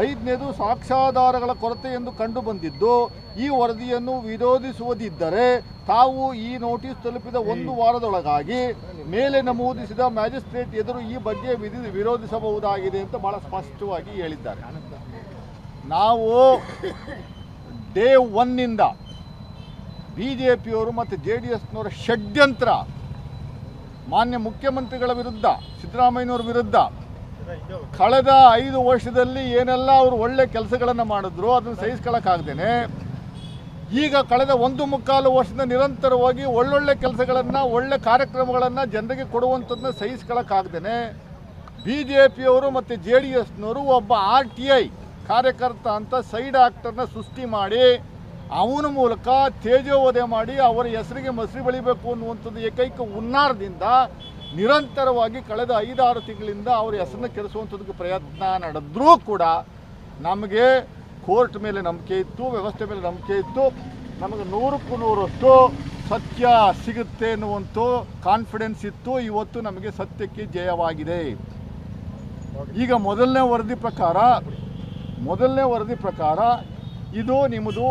ಐದನೇದು ಸಾಕ್ಷ್ಯಾಧಾರಗಳ ಕೊರತೆ ಎಂದು ಕಂಡುಬಂದಿದ್ದು ಈ ವರದಿಯನ್ನು ವಿರೋಧಿಸುವುದಿದ್ದರೆ ತಾವು ಈ ನೋಟಿಸ್ ತಲುಪಿದ ಒಂದು ವಾರದೊಳಗಾಗಿ ಮೇಲೆ ನಮೂದಿಸಿದ ಮ್ಯಾಜಿಸ್ಟ್ರೇಟ್ ಎದುರು ಈ ಬಗ್ಗೆ ವಿಧಿ ವಿರೋಧಿಸಬಹುದಾಗಿದೆ ಅಂತ ಬಹಳ ಸ್ಪಷ್ಟವಾಗಿ ಹೇಳಿದ್ದಾರೆ. ನಾವು ಡೇ ಒನ್ನಿಂದ ಬಿ ಜೆ ಪಿಯವರು ಮತ್ತು ಜೆ ಡಿ ಎಸ್ನವರ ಷಡ್ಯಂತ್ರ ಮಾನ್ಯ ಮುಖ್ಯಮಂತ್ರಿಗಳ ವಿರುದ್ಧ ಸಿದ್ದರಾಮಯ್ಯನವರ ವಿರುದ್ಧ ಕಳೆದ ಐದು ವರ್ಷದಲ್ಲಿ ಏನೆಲ್ಲ ಅವರು ಒಳ್ಳೆ ಕೆಲಸಗಳನ್ನು ಮಾಡಿದ್ರು, ಅದನ್ನು ಸಹಿಸ್ಕೊಳ್ಳೋಕ್ಕಾಗ್ದೇನೆ ಈಗ ಕಳೆದ ಒಂದು ಮುಕ್ಕಾಲು ವರ್ಷದಿಂದ ನಿರಂತರವಾಗಿ ಒಳ್ಳೊಳ್ಳೆ ಕೆಲಸಗಳನ್ನು, ಒಳ್ಳೆ ಕಾರ್ಯಕ್ರಮಗಳನ್ನು ಜನರಿಗೆ ಕೊಡುವಂಥದ್ದನ್ನ ಸಹಿಸ್ಕೊಳ್ಳೋಕ್ಕಾಗ್ದೇನೆ ಬಿ ಜೆ ಪಿಯವರು ಮತ್ತು ಜೆ ಡಿ ಎಸ್ನವರು ಒಬ್ಬ ಆರ್ ಟಿ ಐ ಕಾರ್ಯಕರ್ತ ಅಂತ ಸೈಡ್ ಆ್ಯಕ್ಟರ್ನ ಸೃಷ್ಟಿ ಮಾಡಿ, ಅವನ ಮೂಲಕ ತೇಜೋವಧೆ ಮಾಡಿ ಅವರ ಹೆಸರಿಗೆ ಮಸರಿ ಬೆಳಿಬೇಕು ಅನ್ನುವಂಥದ್ದು ಏಕೈಕ ಹುನ್ನಾರದಿಂದ ನಿರಂತರವಾಗಿ ಕಳೆದ ಐದಾರು ತಿಂಗಳಿಂದ ಅವ್ರ ಹೆಸರನ್ನ ಕೆಡಿಸುವಂಥದ್ದಕ್ಕೆ ಪ್ರಯತ್ನ ನಡೆದ್ರೂ ಕೂಡ ನಮಗೆ ಕೋರ್ಟ್ ಮೇಲೆ ನಂಬಿಕೆ ಇತ್ತು, ವ್ಯವಸ್ಥೆ ಮೇಲೆ ನಂಬಿಕೆ ಇತ್ತು. ನಮಗೆ ನೂರಕ್ಕೂ ನೂರಷ್ಟು ಸತ್ಯ ಸಿಗುತ್ತೆ ಅನ್ನುವಂಥ ಕಾನ್ಫಿಡೆನ್ಸ್ ಇತ್ತು. ಇವತ್ತು ನಮಗೆ ಸತ್ಯಕ್ಕೆ ಜಯವಾಗಿದೆ. ಈಗ ಮೊದಲನೇ ವರದಿ ಪ್ರಕಾರ, ಮೊದಲನೇ ವರದಿ ಪ್ರಕಾರ ಇದು ನಿಮ್ಮದು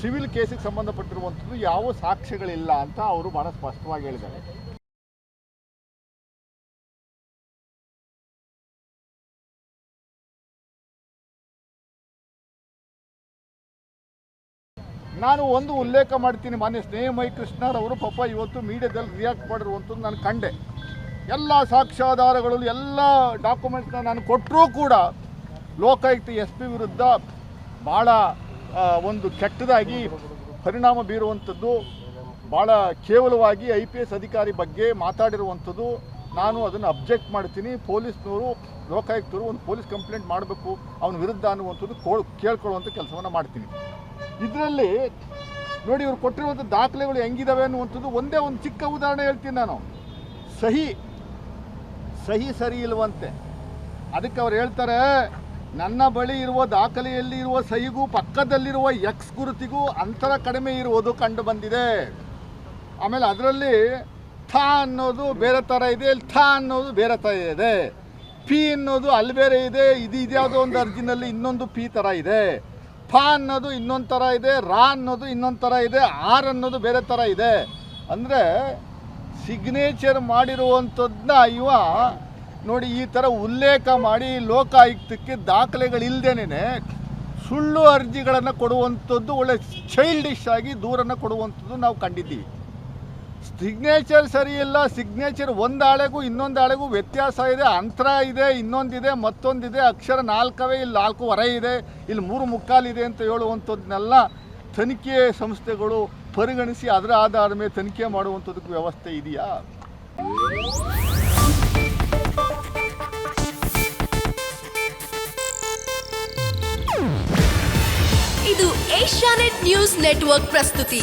ಸಿವಿಲ್ ಕೇಸಿಗೆ ಸಂಬಂಧಪಟ್ಟಿರುವಂಥದ್ದು, ಯಾವ ಸಾಕ್ಷ್ಯಗಳಿಲ್ಲ ಅಂತ ಅವರು ಬಹಳ ಸ್ಪಷ್ಟವಾಗಿ ಹೇಳಿದ್ದಾರೆ. ನಾನು ಒಂದು ಉಲ್ಲೇಖ ಮಾಡ್ತೀನಿ, ಮಾನ್ಯ ಸ್ನೇಹ ಮೈ ಕೃಷ್ಣರವರು ಪಾಪ ಇವತ್ತು ಮೀಡಿಯಾದಲ್ಲಿ ರಿಯಾಕ್ಟ್ ಮಾಡಿರುವಂಥದ್ದು ನಾನು ಕಂಡೆ. ಎಲ್ಲ ಸಾಕ್ಷ್ಯಾಧಾರಗಳು ಎಲ್ಲ ಡಾಕ್ಯುಮೆಂಟ್ಸ್ನ ನಾನು ಕೊಟ್ಟರೂ ಕೂಡ ಲೋಕಾಯುಕ್ತ ಎಸ್ ಪಿ ವಿರುದ್ಧ ಭಾಳ ಒಂದು ಕೆಟ್ಟದಾಗಿ ಪರಿಣಾಮ ಬೀರುವಂಥದ್ದು ಭಾಳ ಕೇವಲವಾಗಿ ಐ ಪಿ ಎಸ್ ಅಧಿಕಾರಿ ಬಗ್ಗೆ ಮಾತಾಡಿರುವಂಥದ್ದು ನಾನು ಅದನ್ನು ಅಬ್ಜೆಕ್ಟ್ ಮಾಡ್ತೀನಿ, ಪೊಲೀಸ್ನವರು, ಲೋಕಾಯುಕ್ತರು ಒಂದು ಪೊಲೀಸ್ ಕಂಪ್ಲೇಂಟ್ ಮಾಡಬೇಕು, ಅವನ ವಿರುದ್ಧ ಅನ್ನುವಂಥದ್ದು ಕೋಳು ಕೇಳ್ಕೊಳ್ಳುವಂಥ ಕೆಲಸವನ್ನು ಮಾಡ್ತೀನಿ. ಇದರಲ್ಲಿ ನೋಡಿ ಇವರು ಕೊಟ್ಟಿರುವಂಥ ದಾಖಲೆಗಳು ಹೆಂಗಿದಾವೆ ಅನ್ನುವಂಥದ್ದು ಒಂದೇ ಒಂದು ಚಿಕ್ಕ ಉದಾಹರಣೆ ಹೇಳ್ತೀನಿ ನಾನು. ಸಹಿ ಸಹಿ ಸರಿ ಇಲ್ವಂತೆ. ಅದಕ್ಕೆ ಅವ್ರು ಹೇಳ್ತಾರೆ, ನನ್ನ ಬಳಿ ಇರುವ ದಾಖಲೆಯಲ್ಲಿ ಇರುವ ಸಹಿಗೂ ಪಕ್ಕದಲ್ಲಿರುವ ಎಕ್ಸ್ ಗುರುತಿಗೂ ಅಂತರ ಕಡಿಮೆ ಇರುವುದು ಕಂಡು ಬಂದಿದೆ. ಆಮೇಲೆ ಅದರಲ್ಲಿ ಥ ಅನ್ನೋದು ಬೇರೆ ಥರ ಇದೆ ಇಲ್ಲಿ ಥಾ ಅನ್ನೋದು ಬೇರೆ ಥರ ಇದೆ. ಪಿ ಅನ್ನೋದು ಅಲ್ಲಿ ಬೇರೆ ಇದೆ, ಇದು ಇದ್ಯಾವುದೋ ಒಂದು ಅರ್ಜಿನಲ್ಲಿ ಇನ್ನೊಂದು ಪಿ ಥರ ಇದೆ. ಫ ಅನ್ನೋದು ಇನ್ನೊಂದು ಥರ ಇದೆ, ರಾ ಅನ್ನೋದು ಇನ್ನೊಂದು ಥರ ಇದೆ, ಆರ್ ಅನ್ನೋದು ಬೇರೆ ಥರ ಇದೆ. ಅಂದರೆ ಸಿಗ್ನೇಚರ್ ಮಾಡಿರುವಂಥದ್ದನ್ನ ಇವ ನೋಡಿ ಈ ಥರ ಉಲ್ಲೇಖ ಮಾಡಿ ಲೋಕಾಯುಕ್ತಕ್ಕೆ ದಾಖಲೆಗಳಿಲ್ಲದೇನೆ ಸುಳ್ಳು ಅರ್ಜಿಗಳನ್ನು ಕೊಡುವಂಥದ್ದು ಒಳ್ಳೆ ಚೈಲ್ಡಿಶ್ ಆಗಿ ದೂರನ್ನು ಕೊಡುವಂಥದ್ದು ನಾವು ಕಂಡಿದ್ದೀವಿ. ಸಿಗ್ನೇಚರ್ ಸರಿ ಇಲ್ಲ, ಸಿಗ್ನೇಚರ್ ಒಂದು ಹಾಳೆಗೂ ಇನ್ನೊಂದು ಹಾಳೆಗೂ ವ್ಯತ್ಯಾಸ ಇದೆ, ಅಂತರ ಇದೆ, ಇನ್ನೊಂದಿದೆ, ಮತ್ತೊಂದಿದೆ, ಅಕ್ಷರ ನಾಲ್ಕವೇ ಇಲ್ಲಿ, ನಾಲ್ಕು ಹೊರ ಇದೆ, ಇಲ್ಲಿ ಮೂರು ಮುಕ್ಕಾಲಿದೆ ಅಂತ ಹೇಳುವಂಥದ್ದನ್ನೆಲ್ಲ ತನಿಖೆ ಸಂಸ್ಥೆಗಳು ಪರಿಗಣಿಸಿ ಅದರ ಆಧಾರದ ಮೇಲೆ ತನಿಖೆ ಮಾಡುವಂಥದ್ದಕ್ಕೆ ವ್ಯವಸ್ಥೆ ಇದೆಯಾ? ಇದು ಏಷ್ಯಾನೆಟ್ ನ್ಯೂಸ್ ನೆಟ್ವರ್ಕ್ ಪ್ರಸ್ತುತಿ.